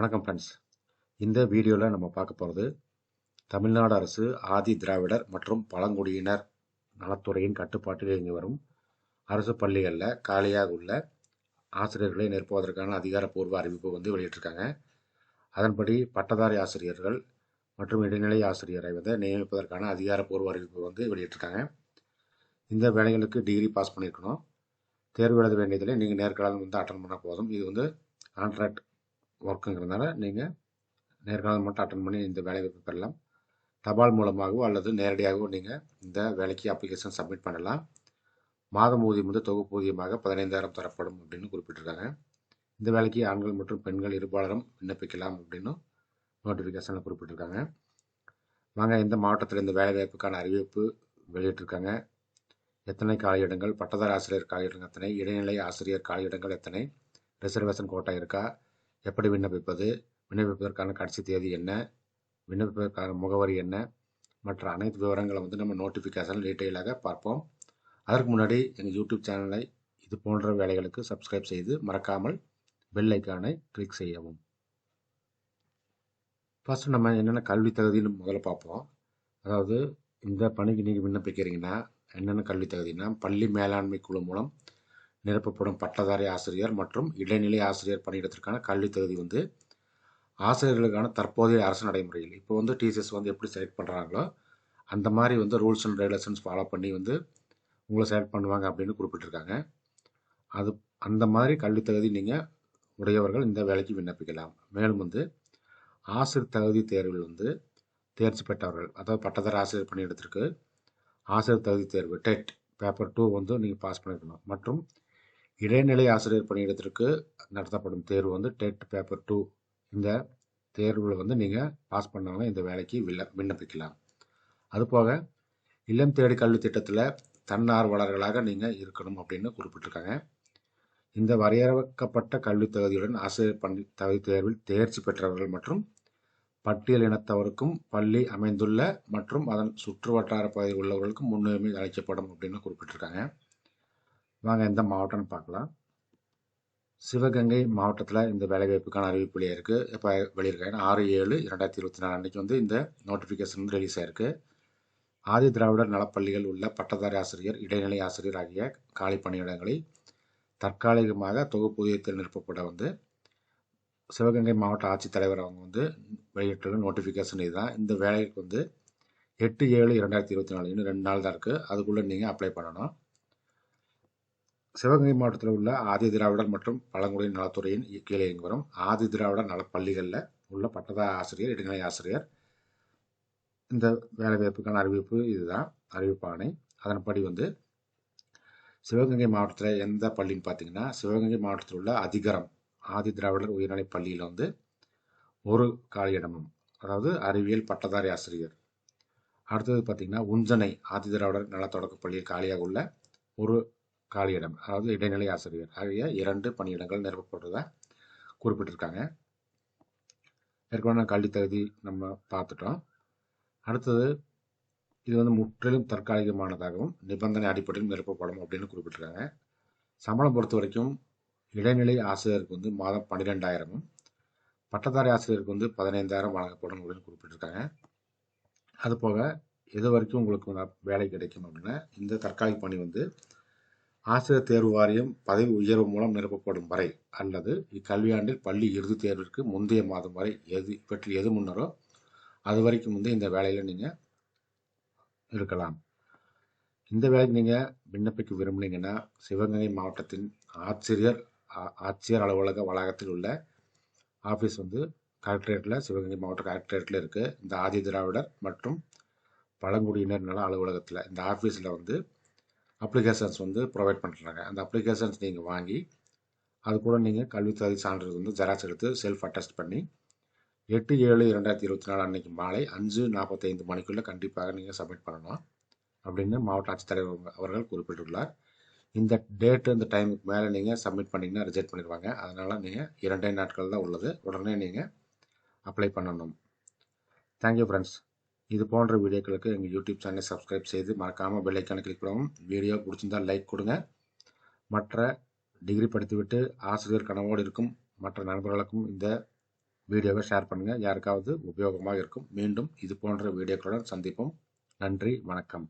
வணக்கம் ஃப்ரெண்ட்ஸ் இந்த வீடியோவில் நம்ம பார்க்க போகிறது தமிழ்நாடு அரசு ஆதி திராவிடர் மற்றும் பழங்குடியினர் நலத்துறையின் கட்டுப்பாட்டில் இயங்கி வரும். அரசு பள்ளிகளில் காலியாக உள்ள ஆசிரியர்களை நிரப்புவதற்கான அதிகாரப்பூர்வ அறிவிப்பு வந்து வெளியிட்டிருக்காங்க. அதன்படி பட்டதாரி ஆசிரியர்கள் மற்றும் இடைநிலை ஆசிரியரை வந்து நியமிப்பதற்கான அதிகாரப்பூர்வ அறிவிப்பு வந்து வெளியிட்டிருக்காங்க. இந்த வேலைகளுக்கு டிகிரி பாஸ் பண்ணியிருக்கணும். தேர்வு எழுத வேண்டியதில் நீங்கள் நேர்காணல் வந்து அட்டன் பண்ணால் போதும். இது வந்து கான்ட்ராக்ட் ஒர்க்குங்கிறதுனால நீங்கள் நேர்காணல் மட்டும் அட்டன் பண்ணி இந்த வேலைவாய்ப்பு பெறலாம் தபால் மூலமாகவோ அல்லது நேரடியாகவோ நீங்கள் இந்த வேலைக்கு அப்ளிகேஷன் சப்மிட் பண்ணலாம். மாதம் ஊதியம் வந்து தொகுப்பூதியமாக பதினைந்தாயிரம் தரப்படும் அப்படின்னு குறிப்பிட்டிருக்காங்க. இந்த வேலைக்கு ஆண்கள் மற்றும் பெண்கள் இருபாலரும் விண்ணப்பிக்கலாம் அப்படின்னு நோட்டிஃபிகேஷனில் குறிப்பிட்டிருக்காங்க. வாங்க எந்த மாவட்டத்தில் இந்த வேலைவாய்ப்புக்கான அறிவிப்பு வெளியிட்டிருக்காங்க. எத்தனை காலியிடங்கள் பட்டதாரி ஆசிரியர் காலியிடங்கள் எத்தனை இடைநிலை ஆசிரியர் காலியிடங்கள் எத்தனை ரிசர்வேஷன் கோட்டா இருக்கா எப்படி விண்ணப்பிப்பது? விண்ணப்பிப்பதற்கான கடைசி தேதி என்ன? விண்ணப்பிப்பதற்கான முகவரி என்ன? மற்ற அனைத்து விவரங்களை வந்து நம்ம நோட்டிஃபிகேஷன் டீட்டெயிலாக பார்ப்போம். அதற்கு முன்னாடி எங்கள் யூடியூப் சேனலை இது போன்ற வேலைகளுக்கு சப்ஸ்கிரைப் செய்து மறக்காமல் பெல் ஐக்கானை கிளிக் செய்யவும். ஃபஸ்ட்டு நம்ம என்னென்ன கல்வி தகுதின்னு முதல்ல பார்ப்போம். அதாவது இந்த பணிக்கு நீங்கள் விண்ணப்பிக்கிறீங்கன்னா என்னென்ன கல்வி தகுதினா பள்ளி மேலாண்மை குழு மூலம் நிரப்பப்படும் பட்டதாரி ஆசிரியர் மற்றும் இடைநிலை ஆசிரியர் பணியிடத்திற்கான கல்வி தகுதி வந்து ஆசிரியர்களுக்கான தற்போதைய அரசு நடைமுறையில். இப்போ வந்து டீச்சர்ஸ் வந்து எப்படி செலக்ட் பண்ணுறாங்களோ அந்த மாதிரி வந்து ரூல்ஸ் அண்ட் ரெகுலேஷன்ஸ் ஃபாலோ பண்ணி வந்து உங்களை செலக்ட் பண்ணுவாங்க அப்படின்னு குறிப்பிட்டிருக்காங்க. அது அந்த மாதிரி கல்வி தகுதி நீங்கள் உடையவர்கள் இந்த வேலைக்கு விண்ணப்பிக்கலாம். மேலும் வந்து ஆசிரியர் தகுதி தேர்வில் வந்து தேர்ச்சி பெற்றவர்கள் அதாவது பட்டதாரி ஆசிரியர் பணியிடத்திற்கு ஆசிரியர் தகுதி தேர்வு டெட் பேப்பர் டூ வந்து நீங்கள் பாஸ் பண்ணியிருக்கணும் மற்றும் இடைநிலை ஆசிரியர் பணியிடத்திற்கு நடத்தப்படும் தேர்வு வந்து டெட் பேப்பர் டூ. இந்த தேர்வில் வந்து நீங்கள் பாஸ் பண்ணவங்க இந்த வேலைக்கு வில்ல விண்ணப்பிக்கலாம். அதுபோக இல்லம் தேடி கல்வி திட்டத்தில் தன்னார்வலர்களாக நீங்கள் இருக்கணும் அப்படின்னு குறிப்பிட்டிருக்காங்க. இந்த வரையறுக்கப்பட்ட கல்வி தகுதியுடன் ஆசிரியர் பணி தகுதி தேர்வில் தேர்ச்சி பெற்றவர்கள் மற்றும் பட்டியல் இனத்தவருக்கும் பள்ளி அமைந்துள்ள மற்றும் அதன் சுற்று வட்டார பகுதியில் உள்ளவர்களுக்கும் முன்னுரிமை அளிக்கப்படும் அப்படின்னு குறிப்பிட்டிருக்காங்க. வாங்க எந்த மாவட்டம்னு பார்க்கலாம். சிவகங்கை மாவட்டத்தில் இந்த வேலைவாய்ப்புக்கான அறிவிப்பு இருக்குது இப்போ வெளியிருக்காங்க ஆறு ஏழு இரண்டாயிரத்தி இருபத்தி நாலு அன்றைக்கி வந்து இந்த நோட்டிஃபிகேஷன் வந்து ரிலீஸ் ஆயிருக்கு. ஆதி திராவிடர் நலப்பள்ளிகள் உள்ள பட்டதாரி ஆசிரியர் இடைநிலை ஆசிரியர் ஆகிய காலி பணியிடங்களை தற்காலிகமாக தொகுப்பூதியத்தில் நிரப்பப்பட வந்து சிவகங்கை மாவட்ட ஆட்சித்தலைவர் அவங்க வந்து வெளியிட்டுள்ள நோட்டிஃபிகேஷன் இதுதான். இந்த வேலைக்கு வந்து எட்டு ஏழு இரண்டாயிரத்தி இருபத்தி நாலு இன்னும் ரெண்டு நாள் தான் இருக்குது அதுக்குள்ளே நீங்கள் அப்ளை பண்ணணும். சிவகங்கை மாவட்டத்தில் உள்ள ஆதி திராவிடர் மற்றும் பழங்குடியின நலத்துறையின் கீழே இயங்கி வரும் ஆதி திராவிடர் நலப்பள்ளிகளில் உள்ள பட்டதாரி ஆசிரியர் இடைநிலை ஆசிரியர். இந்த வேலைவாய்ப்புக்கான அறிவிப்பு இதுதான். அறிவிப்பாணை அதன்படி வந்து சிவகங்கை மாவட்டத்தில் எந்த பள்ளின்னு பார்த்தீங்கன்னா சிவகங்கை மாவட்டத்தில் உள்ள அதிகாரம் ஆதி திராவிடர் உயர்நிலை பள்ளியில் வந்து ஒரு காலியிடமும் அதாவது அறிவியல் பட்டதாரி ஆசிரியர். அடுத்தது பார்த்திங்கன்னா உஞ்சனை ஆதி திராவிடர் நல தொடக்க பள்ளியில் காலியாக உள்ள ஒரு காலியிடம் அதாவது இடைநிலை ஆசிரியர். ஆகிய இரண்டு பணியிடங்கள் நிரப்பப்படுறதா குறிப்பிட்டிருக்காங்க. ஏற்கனவே கல்வி தகுதி நம்ம பார்த்துட்டோம். அடுத்தது இது வந்து முற்றிலும் தற்காலிகமானதாகவும் நிபந்தனை அடிப்படையில் நிரப்பப்படும் அப்படின்னு குறிப்பிட்டிருக்காங்க. சம்பளம் பொறுத்த வரைக்கும் இடைநிலை ஆசிரியருக்கு வந்து மாதம் பன்னிரெண்டாயிரமும் பட்டதாரி ஆசிரியருக்கு வந்து பதினைந்தாயிரம் வழங்கப்படும் அப்படின்னு குறிப்பிட்டிருக்காங்க. அதுபோக இது வரைக்கும் உங்களுக்கு வேலை கிடைக்கும் அப்படின்னா இந்த தற்காலிக பணி வந்து ஆசிரியர் தேர்வு வாரியம் பதவி உயர்வு மூலம் நிரப்பப்படும் வரை அல்லது இக்கல்வியாண்டில் பள்ளி இறுதித் தேர்விற்கு முந்தைய மாதம் வரை எது இவற்றில் எது முன்னரோ அது வரைக்கும் வந்து இந்த வேலையில் நீங்கள் இருக்கலாம். இந்த வேலைக்கு நீங்கள் விண்ணப்பிக்க விரும்புனீங்கன்னா சிவகங்கை மாவட்டத்தின் ஆட்சியர் ஆட்சியர் அலுவலக வளாகத்தில் உள்ள ஆஃபீஸ் வந்து கலெக்டரேட்டில் சிவகங்கை மாவட்ட கலெக்டரேட்டில் இருக்குது இந்த ஆதி திராவிடர் மற்றும் பழங்குடியினர் நல அலுவலகத்தில் இந்த ஆஃபீஸில் வந்து அப்ளிகேஷன்ஸ் வந்து ப்ரொவைட் பண்ணுறாங்க அந்த அப்ளிகேஷன்ஸ் நீங்கள் வாங்கி அது கூட நீங்கள் கல்வி சான்றிதழ் வந்து ஜெராக்ஸ் எடுத்து செல்ஃப் அட்டஸ்ட் பண்ணி எட்டு ஏழு இரண்டாயிரத்தி இருபத்தி நாலு அன்றைக்கி மாலை அஞ்சு நாற்பத்தைந்து மணிக்குள்ளே கண்டிப்பாக நீங்கள் சப்மிட் பண்ணணும் அப்படின்னு மாவட்ட ஆட்சித்தலைவர் அவர்கள் குறிப்பிட்டுள்ளார். இந்த டேட்டு இந்த டைமுக்கு மேலே நீங்கள் சப்மிட் பண்ணிங்கன்னா ரிஜெக்ட் பண்ணிடுவாங்க. அதனால் நீங்கள் இரண்டே நாட்கள் தான் உள்ளது. உடனே நீங்கள் அப்ளை பண்ணணும். தேங்க்யூ ஃப்ரெண்ட்ஸ் இது போன்ற வீடியோக்களுக்கு எங்கள் யூடியூப் சேனலை சப்ஸ்கிரைப் செய்து மறக்காமல் பெல்லைக்கான கிளிக் பண்ணவும் வீடியோ பிடிச்சிருந்தால் லைக் கொடுங்க. மற்ற டிகிரி படித்துவிட்டு ஆசிரியர் கனவோடு இருக்கும் மற்ற நண்பர்களுக்கும் இந்த வீடியோவை ஷேர் பண்ணுங்கள் யாருக்காவது உபயோகமாக இருக்கும். மீண்டும் இது போன்ற வீடியோக்களுடன் சந்திப்போம். நன்றி வணக்கம்.